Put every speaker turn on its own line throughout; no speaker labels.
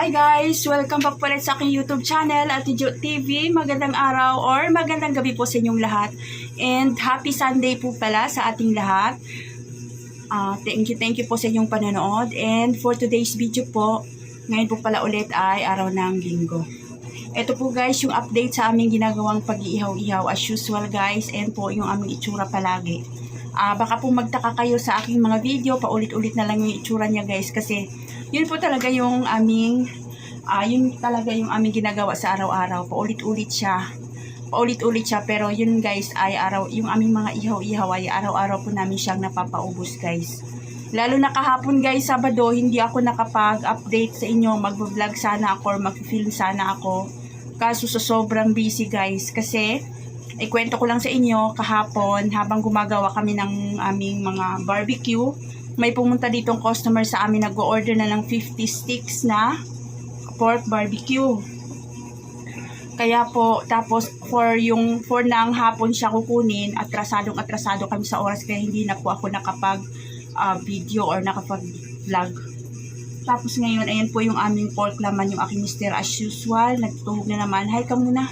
Hi guys! Welcome back ulit sa aking YouTube channel, Ate Jo TV. Magandang araw or magandang gabi po sa inyong lahat. And happy Sunday po pala sa ating lahat. Ah, thank you, thank you po sa inyong panonood. And for today's video po, ngayon po pala ulit ay araw ng linggo. Ito po guys yung update sa aming ginagawang pag-iihaw-ihaw as usual guys. And po yung aming itsura palagi. Ah, baka po magtaka kayo sa aking mga video, paulit-ulit na lang yung itsura niya guys kasi yun po talaga yung aming ah yun talaga yung aming ginagawa sa araw-araw. Paulit-ulit siya. Paulit-ulit siya pero yun guys ay araw yung aming mga ihaw-ihaw ay araw-araw po namin siyang napapaubos guys. Lalo na kahapon guys, Sabado, hindi ako nakapag-update sa inyo. Mag-vlog sana ako or mag-film sana ako. Kaso sa sobrang busy guys kasi ikwento ko lang sa inyo kahapon habang gumagawa kami ng aming mga barbecue may pumunta ditong customer sa amin nag-order na ng 50 sticks na pork barbecue. Kaya po tapos for yung for ng hapon siya kukunin atrasadong atrasado kami sa oras kaya hindi na po ako nakapag ah, video or nakapag vlog tapos ngayon ayan po yung aming pork laman yung aking mister as usual. Nagtuhog na naman. Hi ka muna.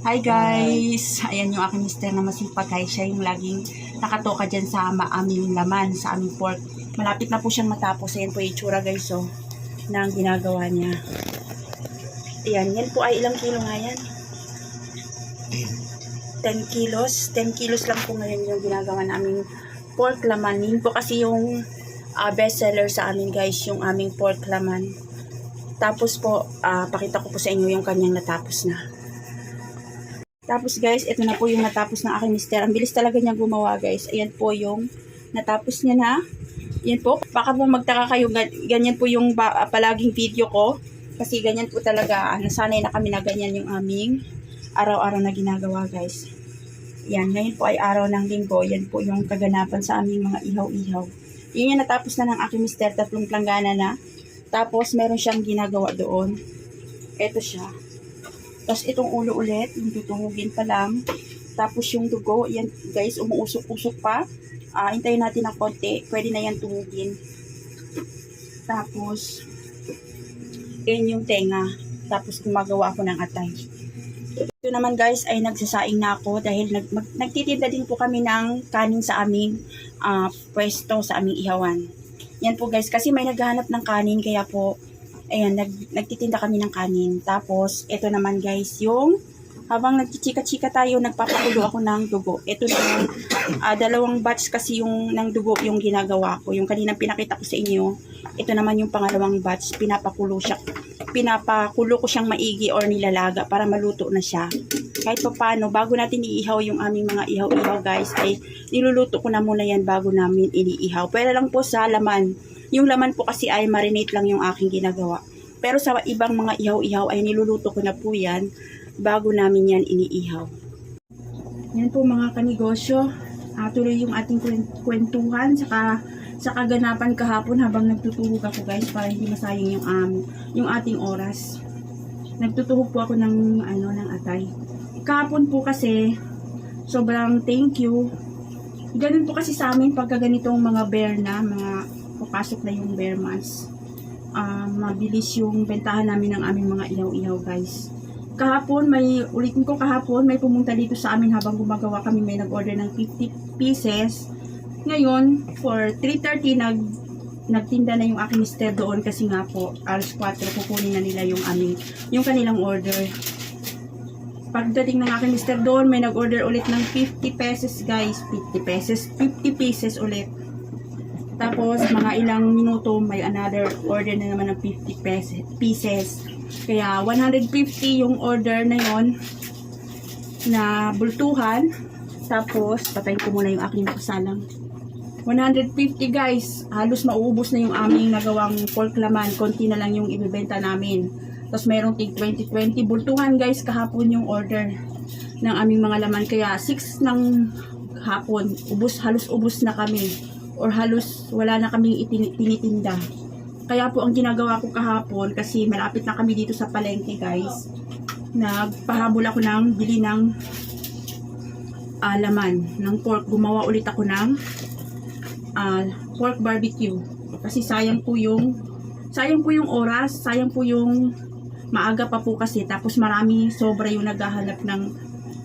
Hi guys! Ayan yung aking mister na masipag. Guys. Siya yung laging nakatoka dyan sa ama- aming laman, sa aming pork. Malapit na po siyang matapos. Ayan po yung itsura guys oh, na ang ginagawa niya. Ayan, yan po ay ilang kilo nga yan? 10 kilos. 10 kilos lang po ngayon yung ginagawa naming pork laman. Yun po kasi yung ah, best seller sa amin guys, yung aming pork laman. Tapos po, ah, pakita ko po sa inyo yung kanyang natapos na. Tapos guys, ito na po yung natapos ng aking mister. Ang bilis talaga niya gumawa guys. Ayan po yung natapos niya na. Ayan po. Baka po magtaka kayo, gan- ganyan po yung palaging video ko. Kasi ganyan po talaga, nasanay na kami na ganyan yung aming araw-araw na ginagawa guys. Yan, ngayon po ay araw ng linggo. Yan po yung kaganapan sa aming mga ihaw-ihaw. Yun yung natapos na ng aking mister, tatlong planggana na. Tapos meron siyang ginagawa doon. Ito siya. Tapos itong ulo ulit, yung tutuhugin pa lang. Tapos yung dugo, yan guys, umuusok-usok pa. Ah, hintayin natin ng konti. Pwede na yan tuhugin. Tapos, yan yung tenga. Tapos gumagawa ako ng atay. Ito naman guys ay nagsasaing na ako dahil nag, mag, nagtitinda din po kami ng kanin sa aming ah, pwesto, sa aming ihawan. Yan po guys, kasi may naghahanap ng kanin kaya po ayan, nag, nagtitinda kami ng kanin. Tapos, ito naman guys, yung habang nagchichika-chika tayo, nagpapakulo ako ng dugo. Ito na ah, dalawang batch kasi yung ng dugo yung ginagawa ko. Yung kaninang pinakita ko sa inyo, ito naman yung pangalawang batch, pinapakulo siya. Pinapakulo ko siyang maigi or nilalaga para maluto na siya. Kahit pa paano, bago natin iihaw yung aming mga ihaw-ihaw guys, ay niluluto ko na muna yan bago namin iniihaw. Pero lang po sa laman, yung laman po kasi ay marinate lang yung aking ginagawa. Pero sa ibang mga ihaw-ihaw ay niluluto ko na po yan bago namin yan iniihaw. Yan po mga kanegosyo. Ah, tuloy yung ating kwen- kwentuhan saka sa kaganapan kahapon habang nagtutuhog ako guys para hindi masayang yung um, yung ating oras. Nagtutuhog po ako ng ano ng atay. Kahapon po kasi sobrang thank you. Ganun po kasi sa amin pagka ganitong mga bear na, mga papasok na yung bear months. Ah, mabilis yung bentahan namin ng aming mga ihaw-ihaw guys. Kahapon, may, ulitin ko kahapon, may pumunta dito sa amin habang gumagawa kami, may nag-order ng 50 pieces. Ngayon, for 3.30, nag, nagtinda na yung aking mister doon kasi nga po, alas 4, kukunin na nila yung aming, yung kanilang order. Pagdating ng aking mister doon, may nag-order ulit ng 50 pesos guys, 50 pesos, 50 pieces ulit. Tapos, mga ilang minuto, may another order na naman ng 50 pesos, pieces. Kaya, 150 yung order na yon na bultuhan. Tapos, patayin ko muna yung aking nakasalang. 150 guys, halos mauubos na yung aming nagawang pork laman. Konti na lang yung ibibenta namin. Tapos, mayroong tig 20-20 bultuhan guys, kahapon yung order ng aming mga laman. Kaya, 6 ng hapon, ubos, halos ubos na kami or halos wala na kaming itin- tinitinda. Kaya po ang ginagawa ko kahapon kasi malapit na kami dito sa palengke guys. Nagpahabol ako ng bili ng ah, laman ng pork. Gumawa ulit ako ng ah, pork barbecue. Kasi sayang po yung sayang po yung oras, sayang po yung maaga pa po kasi tapos marami sobra yung naghahanap ng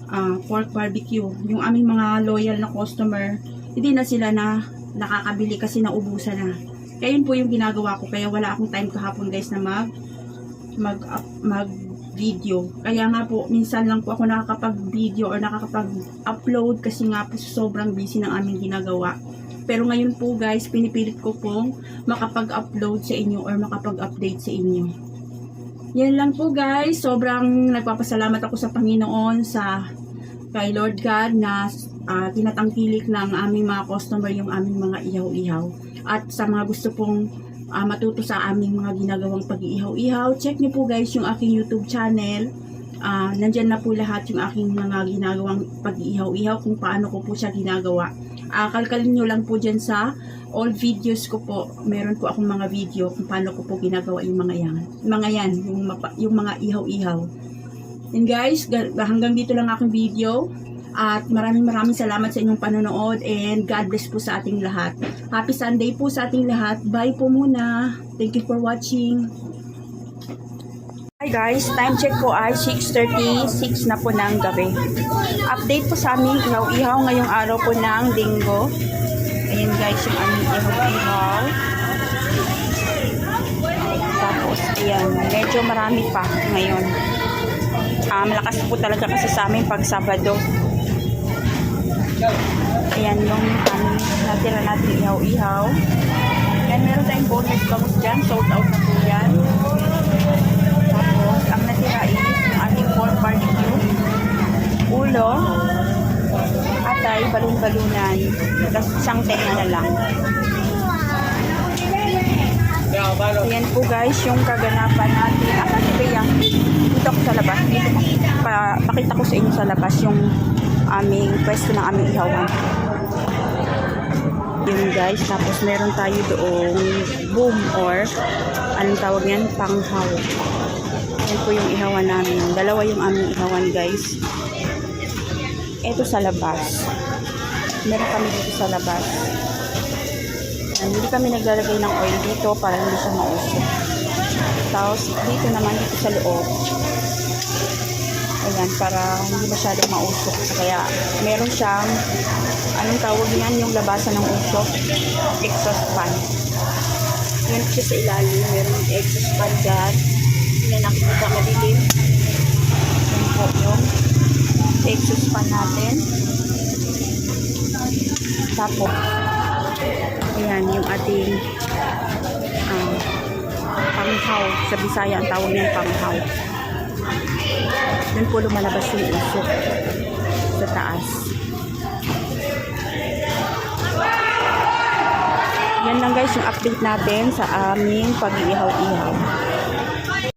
ah, pork barbecue. Yung aming mga loyal na customer, hindi na sila na nakakabili kasi naubusan na. Kaya yun po yung ginagawa ko. Kaya wala akong time kahapon guys na mag mag mag video. Kaya nga po, minsan lang po ako nakakapag-video or nakakapag-upload kasi nga po sobrang busy ng aming ginagawa. Pero ngayon po guys, pinipilit ko pong makapag-upload sa inyo or makapag-update sa inyo. Yan lang po guys. Sobrang nagpapasalamat ako sa Panginoon sa kay Lord God na ah, tinatangkilik ng aming mga customer yung aming mga ihaw-ihaw. At sa mga gusto pong ah, matuto sa aming mga ginagawang pag-iihaw-ihaw, check niyo po guys yung aking YouTube channel. Ah, nandyan na po lahat yung aking mga ginagawang pag-iihaw-ihaw kung paano ko po siya ginagawa. Ah, kalkalin nyo lang po dyan sa old videos ko po. Meron po akong mga video kung paano ko po ginagawa yung mga yan. Mga yan, yung, yung mga ihaw-ihaw. And guys, ga- hanggang dito lang aking video. At maraming maraming salamat sa inyong panonood and God bless po sa ating lahat. Happy Sunday po sa ating lahat. Bye po muna. Thank you for watching. Hi guys, time check po ay 6.36 na po ng gabi. Update po sa aming ihaw-ihaw ngayong araw po ng linggo. Ayan guys, yung aming ihaw-ihaw. Tapos, ayan, medyo marami pa ngayon. Ah, malakas po talaga kasi sa amin pag Sabado. Ayan yung aming natira natin ihaw-ihaw. Ayan, meron tayong bonus bangus dyan. Sold out na po yan. Tapos, ang natira is yung ating pork barbecue, ulo, atay, balon-balunan, tapos isang tenga na lang. Ayan po guys, yung kaganapan natin. Ah, kasi ba yan? Dito ako sa labas. Dito pa, pakita ko sa inyo sa labas yung aming pwesto ng aming ihawan. Yun guys, tapos meron tayo doong boom or anong tawag yan? Panghaw. Yan po yung ihawan namin. Dalawa yung aming ihawan guys. Ito sa labas. Meron kami dito sa labas. Yan, Hindi kami naglalagay ng oil dito para hindi siya mausok. Tapos dito naman dito sa loob. Ayan, para hindi masyadong mausok. Kaya meron siyang anong tawag niyan yung labasan ng usok? Exhaust fan. Yan siya sa ilalim. Meron exhaust fan dyan. Hindi na nakikita madilim. Yan po yung exhaust fan natin. Tapos, ayan yung ating um, panghaw. Sa Bisaya ang tawag niyan panghaw. Doon po lumalabas yung usok sa taas. Yan lang guys yung update natin sa aming pag-iihaw-ihaw.